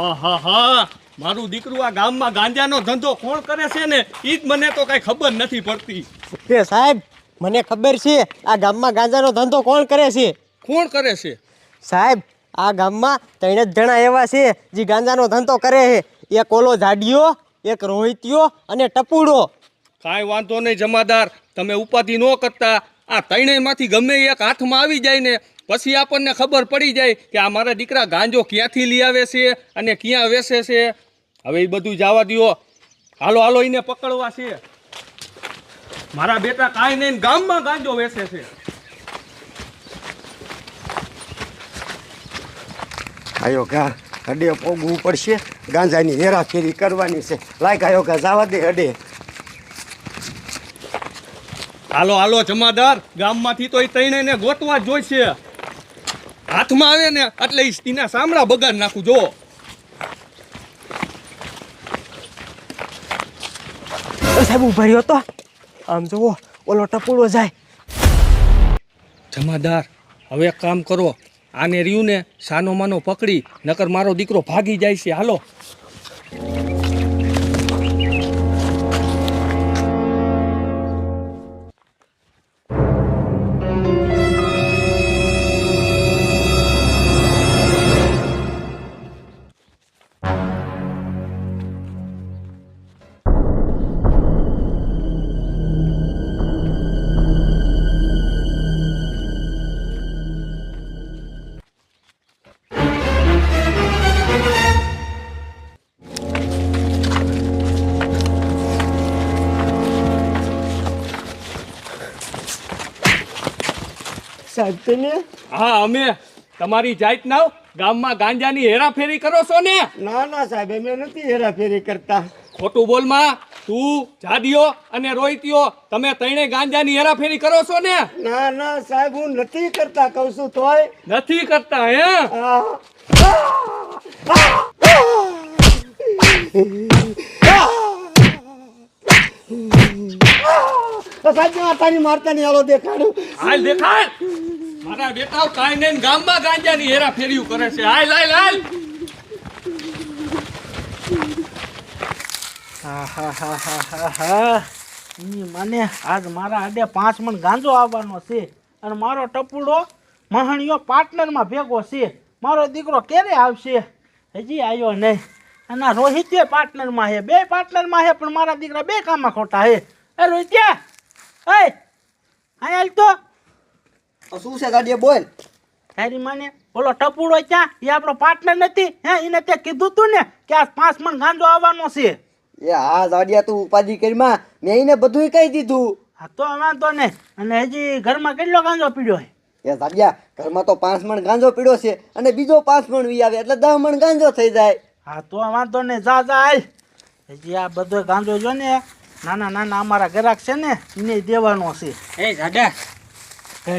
હા હા હા. મારું દીકરું આ ગામમાં ગાંજાનો ધંધો કોણ કરે છે ને ઈ જ મને તો કઈ ખબર નથી પડતી. એ સાહેબ મને ખબર છે આ ગામમાં ગાંજાનો ધંધો કોણ કરે છે? કોણ કરે છે? સાહેબ આ ગામમાં ત્રણ જ જણા એવા છે જે ગાંજાનો ધંધો કરે છે. એક ઓલો જાડિયો એક રોહિતિયો અને ટપુડો. કાંઈ વાંધો નહીં જમાદાર. તમે ઉપાધિ ન કરતા. આ ત્રણેયમાંથી ગમે એક હાથમાં આવી જાય ને પછી આપણને ખબર પડી જાય કે આ મારા દીકરા ગાંજો ક્યાંથી લઈ આવે છે અને ક્યાં વેસે છે. હવે એ બધું જવા દો હાલો હાલો એને પકડવા છે. મારા બેટા કાંઈ નહીં ગામમાં ગાંજો વેસે છે. આયો ગા હડે પોગવું પડશે. ગાંજાની હેરાફેરી કરવાની છે. લાગ આયો ગા જવા દે હડે. હાલો હાલો જમાદાર. ગામમાંથી તો એ ત્રણેયને ગોતવા જોઈશે. હાથમાં આવે ને એટલે એના સામડા બગાડ નાખું જો સાહેબ ઊભા રહ્યો તો. આમ જુઓ ઓલો ટપુડો જાય. જમાદાર હવે એક કામ કરો. આને રહ્યું ને સાનો માનો પકડી નકર મારો દીકરો ભાગી જાય છે. હાલો. સાહેબ હા અમે તમારી જાત ના ગામમાં ગાંજાની હેરાફેરી કરો છો ને? ના ના સાહેબ અમે નથી હેરાફેરી કરતા. ખોટું બોલમાં તું જાદીઓ અને રોહિતીઓ તમે ત્રણે ગાંજાની હેરાફેરી કરો છો ને? ના ના સાહેબ હું નથી કરતા કહું છું તોય. નથી કરતા હે? સાહેબ મારતા નહીં હાલો દેખાડું. હાલ દેખાડ. મારા બેટાઓ કાંઈ નહીં, ગામમાં ગાંજાની હેરાફેરીઓ કરે છે. હાલ હાલ હાલ. હા હા હા હા હા મને આજ મારા આડે પાંચ મણ ગાંજો આવવાનો છે અને મારો ટપુડો મહણીયો પાર્ટનરમાં ભેગો છે. મારો દીકરો ક્યારે આવશે? હજી આવ્યો નહીં. અને રોહિતે પાર્ટનરમાં છે. બે પાર્ટનરમાં છે, પણ મારા દીકરા બે કામમાં ખોટા છે. એ રોહિત્યા એ અહીં હાલ તો. શું છે ગાડીએ બોલ. હેરી માને ઓલો ટપુડો ક્યાં? એ આપણો પાર્ટનર નથી. હે એને તે કીધું તું ને કે આ પાંચ મણ ગાંજો આવવાનો છે. એ હા દાડિયા તું ઉપાધિ કરીમાં મેં એને બધું કહી દીધું. હા તો વાંધો નહીં. અને હજી ઘરમાં કેટલો ગાંજો પીડ્યો છે? એ દાડિયા ઘરમાં તો પાંચ મણ ગાંજો પીડ્યો છે અને બીજો પાંચ મણ વી આવે એટલે દસ મણ ગાંજો થઈ જાય. હા તો વાંધો નહીં જા જા હાલ. હજી આ બધો ગાંજો જો ને નાના નાના અમારા ગ્રાહક છે ને એને દેવાનો છે. એ દાદા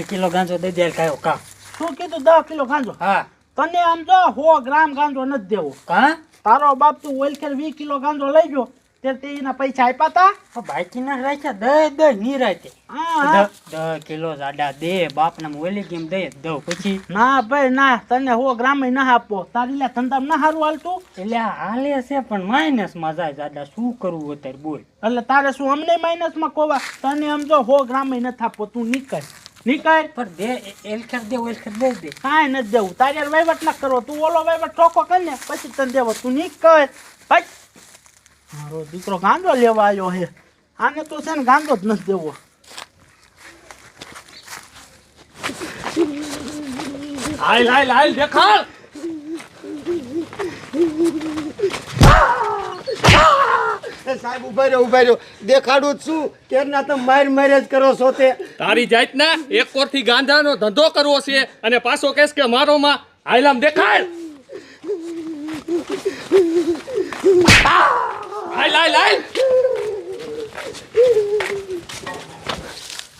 કિલો ગાંજો દઈ દે કાયો કા શું કીધું દસ કિલો ગાંજો. હા. તને આમ જો સો ગ્રામ ગાંજો નથી દેવો. કા? તારો બાપ તું ઓલખેર વીસ કિલો ગાંજો લઈ ગયો તે તે એના પૈસા આપ્યા તા? બાકી ના રાખ્યા દસ દે ની રાતે હા હા. દસ કિલો જાડા દે બાપ ને ઓલી કેમ દે દઉં. પછી? ના ભાઈ ના તને સો ગ્રામ ના આપો. તારી લે ધંધામાં ના સારું હાલતું? એટલે હાલે છે પણ માઇનસમાં જાય જાડા. શું કરવું અત્યારે બોલ. એટલે તારે શું અમને માઇનસમાં કોવા તને આમ જો સો ગ્રામ નથી આપો તું નીકળ. નીકળ. પણ દે એલ કર દે ઓલખર દે દે. કાંઈ નથી દેવું. તારે વહીવટ ન કરો. તું ઓલો વહીવટ ઠોકો કર ને પછી તને દેવો. તું નીકળ. ભાઈ મારો દીકરો ગાંડો લેવા આવ્યો હે આને તો છે ને ગાંડો જ નથી દેવો. હાલ હાલ હાલ દેખાડ. એ સાહેબ ઊભા રહ્યો ઊભા રહ્યો દેખાડું જ શું કેરના તમે માર મારે જ કરો છો તે. તારી જાતના એક કોરથી ગાંધાનો ધંધો કરવો છે અને પાછો કેસ કે મારો માં હાલ દેખાય. દેખાડ હાલ હાલ હાલ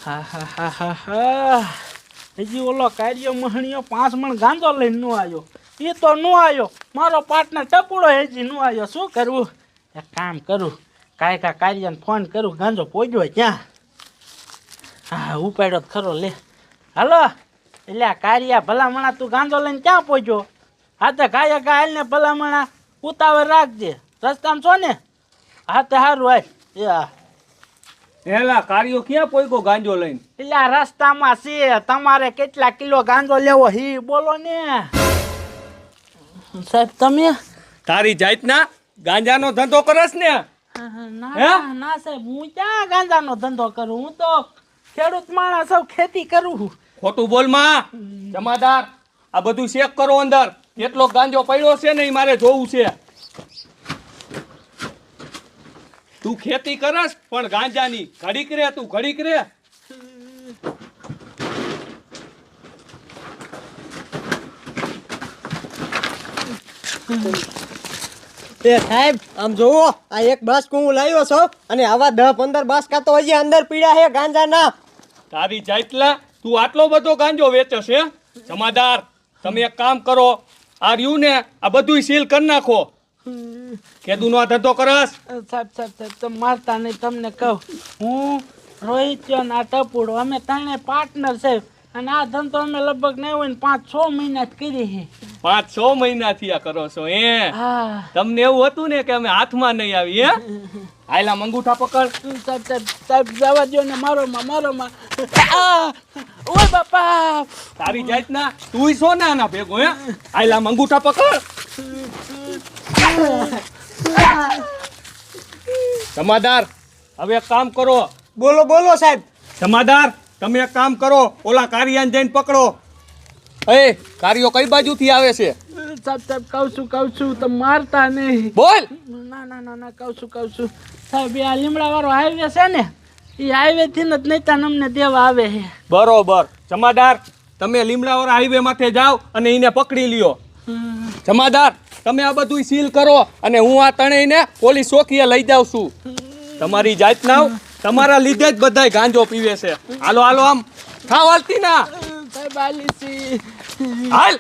હા હા હા હા હા. હજી ઓલો કાર્ય મહણીયો પાંચ મણ ગાંધો લઈને નો આવ્યો. એ તો નો આવ્યો. મારો પાર્ટનર ટપુડો હેજી નો આવ્યો. શું કરવું? એક કામ કરું કાંઈ કા કાર્યને ફોન કરું ગાંજો પોજ્યો ક્યાં? હા ઉપાડ્યો તો ખરો લે. હાલો એટલે આ કાર્યા ભલામણા તું ગાંજો લઈને ક્યાં પહોંચ્યો હા તો કાયા કા હાલ ભલામણા ઉતાવળ રાખજે. રસ્તામાં છો ને? હા તો સારું હાલ. એ હા હેલા કાર્યો ક્યાં પોઈકો ગાંજો લઈને? એટલે આ રસ્તામાં છે તમારે કેટલા કિલો ગાંજો લેવો હી બોલો ને. સાહેબ તમે? તારી જાતના ગાંજાનો ધંધો કરસ ને? ના હે? ના, સાહેબ હું ક્યાં ગાંજાનો ધંધો કરું? હું તો ખેડૂત માણસ સૌ ખેતી કરું ખોટું બોલમાં જમાદાર આ બધું ચેક કરો અંદર. કેટલો ગાંજો પડ્યો છે ને મારે જોવું છે. તું ખેતી કરસ પણ ગાંજાની ઘડીક રે તું ઘડીક રે. એ સાહેબ આમ જોવો આ એક બાસ્ક હું લાવ્યો છો અને આવા દસ પંદર બાસ્કા તો હજી અંદર પીડ્યા છે ગાંજાના તારી જાતલા તું આટલો બધો ગાંજો વેચે છે જમાદાર તમે એક કામ કરો આ રહ્યું ને આ બધુંય સીલ કરી નાખો. કેદુનો નો ધંધો કરસ? સાહેબ સાહેબ સાહેબ તમે મારતા નહીં તમને કહું. હું રોહિત ને આ ટપુડો અમે ત્રણે પાર્ટનર છે. અને આ ધંધો અમે લગભગ નહીં હોય ને પાંચ છ મહિના કરી છે. પાંચ છ મહિનાથી આ કરો છો એ હા. તમને એવું હતું ને કે અમે હાથમાં નહીં આવી હે? આયલા મંગુઠા પકડ. સાહેબ સાહેબ સાહેબ જવા દો ને મારો માં મારો માં ઓય બાપા! તારી જાતના તુંય છો ના ના ભેગો હે? આયલા મંગુઠા પકડ. સમાદાર હવે એક કામ કરો. બોલો બોલો સાહેબ. જમાદાર તમે એક કામ કરો ઓલા કારિયાને જઈને પકડો. એ કાર્યો કઈ બાજુથી આવે છે? સાહેબ સાહેબ કહું છું કહું છું તમે મારતા નહીં. બોલ. ના ના ના ના કહું છું કહું છું. સાહેબ આ લીમડા વાળો હાઈવે છે ને એ હાઈવે થી જ નેતા અમને દેવા આવે છે. બરોબર. જમાદાર તમે લીમડાવાળા હાઈવે માથે જાઓ અને એને પકડી લ્યો. જમાદાર તમે આ બધું સીલ કરો અને હું આ ત્રણેયને પોલીસ ચોકીએ લઈ જાઉં છું. તમારી જાતના તમારા લીધે જ બધાય ગાંજો પીવે છે. હાલો હાલો આમ. ખાવાલતી ના. હાલ.